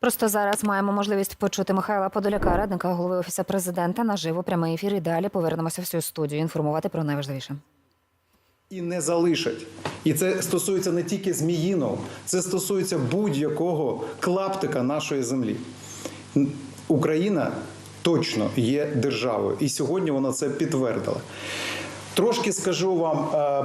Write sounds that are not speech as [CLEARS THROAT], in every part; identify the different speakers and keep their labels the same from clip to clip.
Speaker 1: Просто зараз маємо можливість почути Михайла Подоляка, радника голови офісу президента, наживо прямий ефір. І далі повернемося в цю студію. Інформувати про найважливіше.
Speaker 2: І не залишать. І це стосується не тільки зміїнов, це стосується будь-якого клаптика нашої землі. Україна точно є державою, і сьогодні вона це підтвердила. Трошки скажу вам е,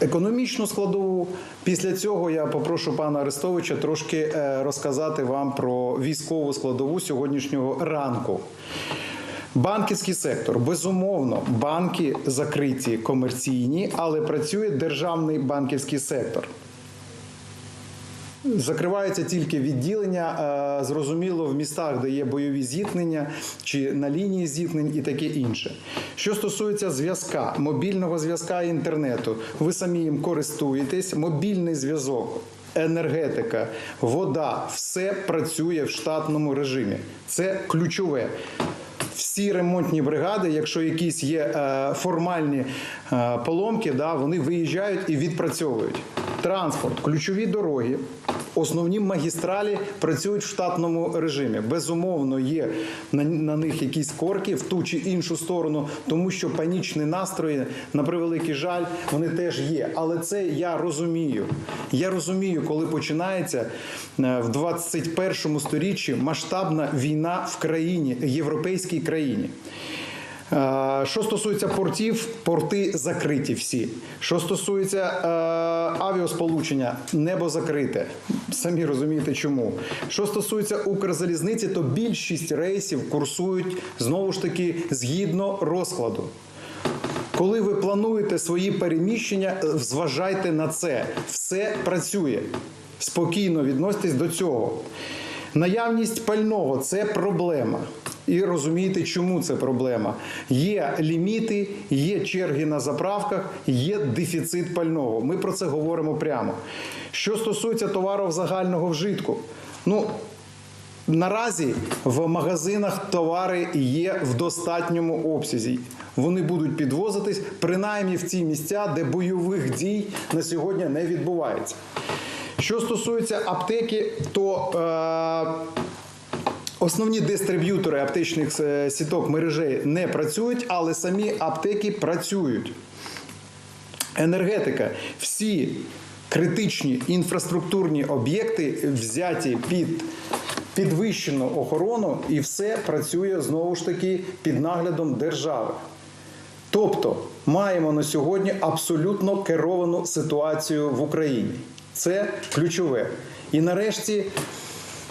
Speaker 2: економічну складову. Після цього я попрошу пана Арестовича трошки е, розказати вам про військову складову сьогоднішнього ранку. Банківський сектор безумовно, банки закриті комерційні, але працює державний банківський сектор. Закриваються тільки відділення, е, зрозуміло, в містах, де є бойові зіткнення чи на лінії зіткнень і таке інше. Що стосується зв'язка, мобільного зв'язка і інтернету, ви самі їм користуєтесь. Мобільний зв'язок, енергетика, вода все працює в штатному режимі. Це ключове. Всі ремонтні бригади, якщо якісь є е, формальні е, поломки, вони виїжджають і відпрацьовують. Транспорт, ключові дороги, основні магістралі працюють в штатному режимі. Безумовно, є на, на них якісь корки в ту чи іншу сторону, тому що панічні настрої, на превеликий жаль, вони теж є. Але це я розумію. Я розумію, коли починається е, в 21 сторіччі масштабна війна в країні, європейській країні. Е, Що стосується портів, порти закриті всі. Що стосується е, авіасполучення, небо закрите. Самі розумієте, чому. Що стосується Укрзалізниці, то більшість рейсів курсують знову ж таки згідно розкладу. Коли ви плануєте свої переміщення, е, зважайте на це. Все працює. Спокійно відноситесь до цього. Наявність пального це проблема. І розумієте, чому це проблема. Є ліміти, є черги на заправках, є дефіцит пального. Ми про це говоримо прямо. Що стосується товарів загального вжитку, ну Наразі в магазинах товари є в достатньому обсязі. Вони будуть підвозитись принаймні в ці місця, де бойових дій на сьогодні не відбувається. Що стосується аптеки, то е, Основні дистриб'ютори аптечних е, сіток мережей не працюють, але самі аптеки працюють. Енергетика. Всі критичні інфраструктурні об'єкти взяті під підвищену охорону, і все працює знову ж таки під наглядом держави. Тобто маємо на сьогодні абсолютно керовану ситуацію в Україні. Це ключове. І нарешті.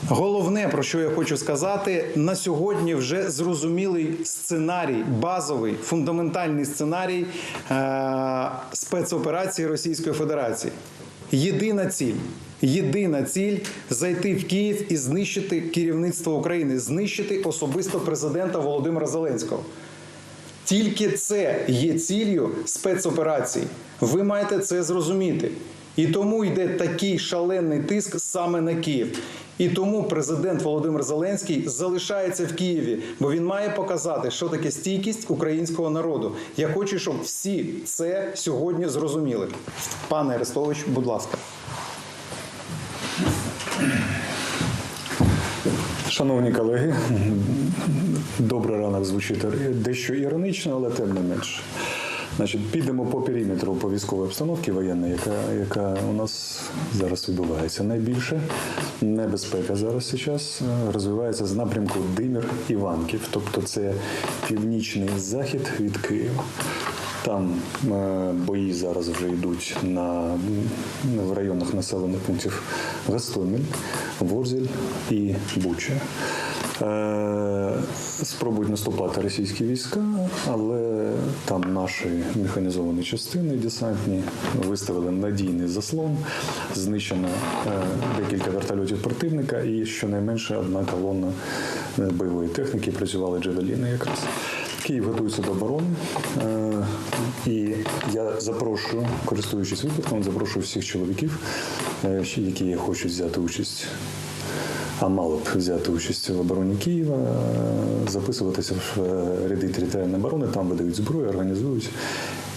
Speaker 2: Головне, про що я хочу сказати, на сьогодні вже зрозумілий сценарій, базовий, фундаментальний сценарій е- спецоперації Російської Федерації. Єдина ціль. Єдина ціль зайти в Київ і знищити керівництво України, знищити особисто президента Володимира Зеленського. Тільки це є ціллю спецоперації. Ви маєте це зрозуміти. І тому йде такий шалений тиск саме на Київ. І тому президент Володимир Зеленський залишається в Києві, бо він має показати, що таке стійкість українського народу. Я хочу, щоб всі це сьогодні зрозуміли. Пане Арестович, будь ласка.
Speaker 3: Шановні колеги, добрий ранок звучить дещо іронично, але тим не менше. Значить, підемо по периметру по військовій обстановці воєнної, яка, яка у нас зараз відбувається. Найбільше небезпека зараз зараз е, розвивається з напрямку Димір Іванків, тобто це північний захід від Києва. Там е, бої зараз вже йдуть на, в районах населених пунктів Гостомель, Ворзель і Буча. Спробують наступати російські війська, але там наші механізовані частини десантні виставили надійний заслон, знищено е, декілька вертольотів противника і щонайменше одна колона е, бойової техніки працювали джевеліни якраз. Київ готується до оборони, Е, і я запрошую, користуючись випадком, запрошую всіх чоловіків, які хочуть взяти участь а мали б взяти участь в обороні Києва, е, записуватися в е, ряди територіальної оборони, там видають зброю, організують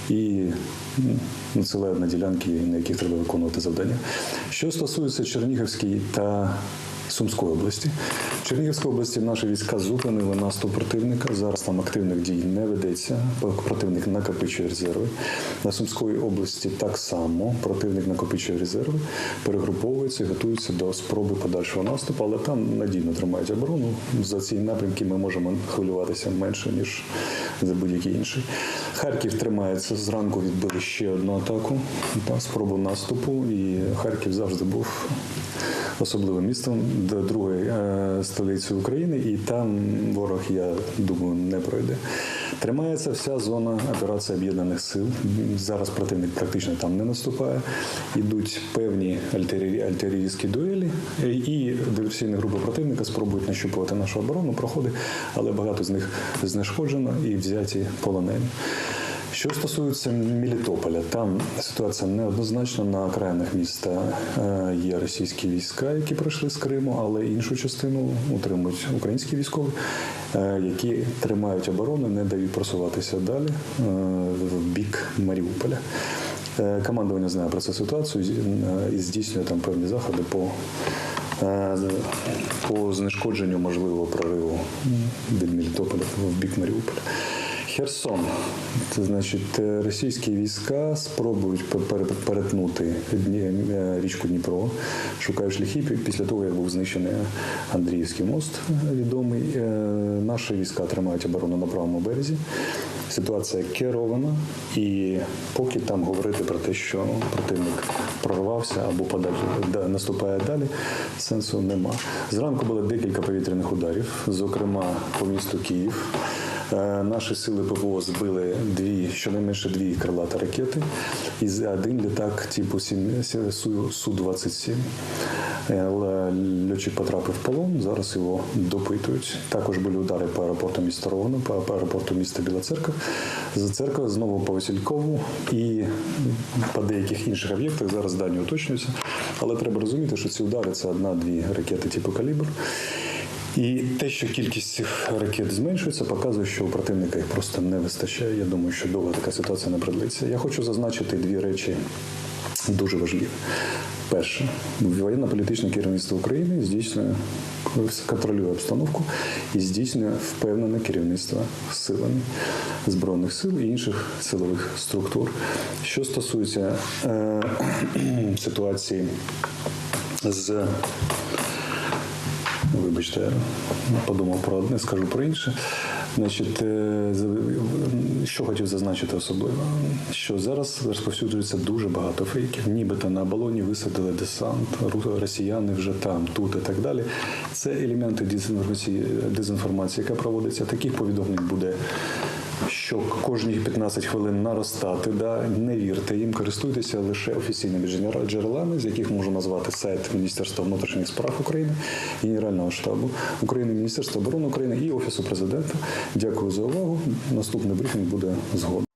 Speaker 3: і насилають надсилають на ділянки, на яких треба виконувати завдання. Що стосується Чернігівської та Сумської області. В Чернігівській області наші війська зупинили наступ противника. Зараз там активних дій не ведеться. Противник накопичує резерви. На Сумської області так само противник накопичує резерви, перегруповується і готується до спроби подальшого наступу, але там надійно тримають оборону. За ці напрямки ми можемо хвилюватися менше ніж за будь-який інший. Харків тримається зранку. Відбили ще одну атаку, та, спробу наступу, і Харків завжди був особливим містом, до другої е, столиці України, і там ворог, я думаю, не пройде. Тримається вся зона операції об'єднаних сил. Зараз противник практично там не наступає. Ідуть певні альтері- артилерійські дуелі, і диверсійні групи противника спробують нащупувати нашу оборону, проходи, але багато з них знешкоджено і взяті полонені. Що стосується Мелітополя, там ситуація неоднозначна. На окраїнах міста е, є російські війська, які прийшли з Криму, але іншу частину утримують українські військові, е, які тримають оборону, не дають просуватися далі е, в бік Маріуполя. Командування знає про цю ситуацію і здійснює там певні заходи по, по знешкодженню можливого прориву від Мелітополя в бік Маріуполя. Херсон, це значить, е, російські війська спробують пе- перетнути е, річку Дніпро, шукають шляхи після того, як був знищений Андріївський мост відомий. е, Наші війська тримають оборону на правому березі. Ситуація керована, і поки там говорити про те, що противник прорвався або подалі наступає далі, сенсу нема. Зранку було декілька повітряних ударів, зокрема по місту Київ. Е, Наші сили ППО збили дві, щонайменше дві крилаті ракети і один літак типу Су- Су-27. Е, Льотчик потрапив в полон, зараз його допитують. Також були удари по аеропорту міста Ровно, по по аеропорту міста Біла Церква. З церкви знову по Василькову і по деяких інших об'єктах зараз дані уточнюються. Але треба розуміти, що ці удари це одна-дві ракети типу калібр. І те, що кількість цих ракет зменшується, показує, що у противника їх просто не вистачає. Я думаю, що довго така ситуація не продлиться. Я хочу зазначити дві речі дуже важливі. Перше, воєнно-політичне керівництво України здійснює контролює обстановку і здійснює впевнене керівництво силами збройних сил і інших силових структур. Що стосується е, [CLEARS THROAT] ситуації з Вибачте, подумав про одне, скажу про інше. Значить, е, що хотів зазначити особливо, що зараз розповсюджується дуже багато фейків. Нібито на балоні висадили десант, росіяни вже там, тут і так далі. Це елементи дезінформації, дезінформації, яка проводиться. Таких повідомлень буде що кожні 15 хвилин наростати. Да? Не вірте їм, користуйтеся лише офіційними джерелами, з яких можу назвати сайт Міністерства внутрішніх справ України, Генерального штабу України, Міністерства оборони України і Офісу президента. Дякую за увагу. Наступний брифінг буде згодом.